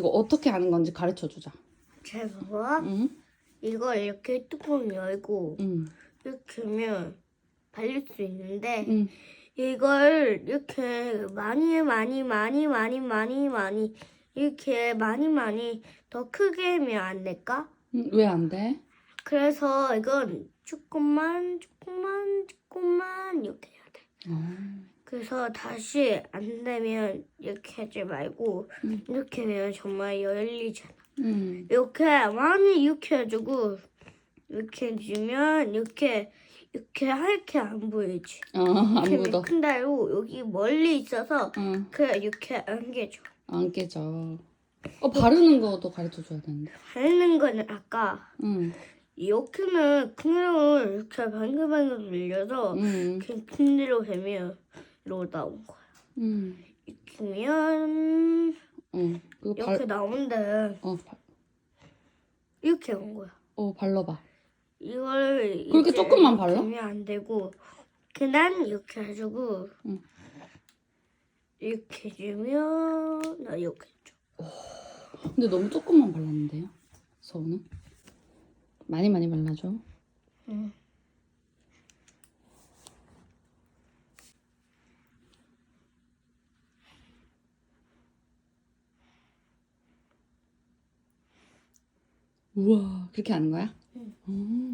이거 어떻게 하는 건지 가르쳐 주자. 제가 응? 이걸 이렇게 뚜껑 열고 응. 이렇게 하면 발릴 수 있는데 응. 이걸 이렇게 많이 많이 많이 많이 많이 많이 이렇게 많이 많이 더 크게 하면 안 될까? 왜안 돼? 그래서 이건 조금만 조금만 조금만 이렇게 해야 돼. 어. 그래서 다시 안 되면 이렇게 하지 말고 음. 이렇게 하면 정말 열리잖아. 응. 이렇게 많이 이렇게 해주고 이렇게 해주면 이렇게 이렇게 하얗게 안 보이지. 어, 안 묻어. 큰 달로 여기 멀리 있어서 응. 그래 이렇게 안개줘. 안 깨져. 어, 바르는 것도 가르쳐 줘야 되는데. 바르는 거는 아까 응. 이렇게는 그냥 이렇게 방글방글 돌려서 응. 그냥 빈대로 되면 이러고 나온 거야. 응. 이렇게 하면 응. 그거 이렇게 발, 나오는데 어, 발, 이렇게 온 거야. 어, 발라봐. 이걸 그렇게 이제 조금만 발라? 이렇게 하면 안 되고 그냥 이렇게 해주고 응. 이렇게 해주면 나 이렇게 해줘. 근데 너무 조금만 발랐는데요? 서우는? 많이 많이 발라줘. 응. 우와, 그렇게 하는 거야? 응. 음.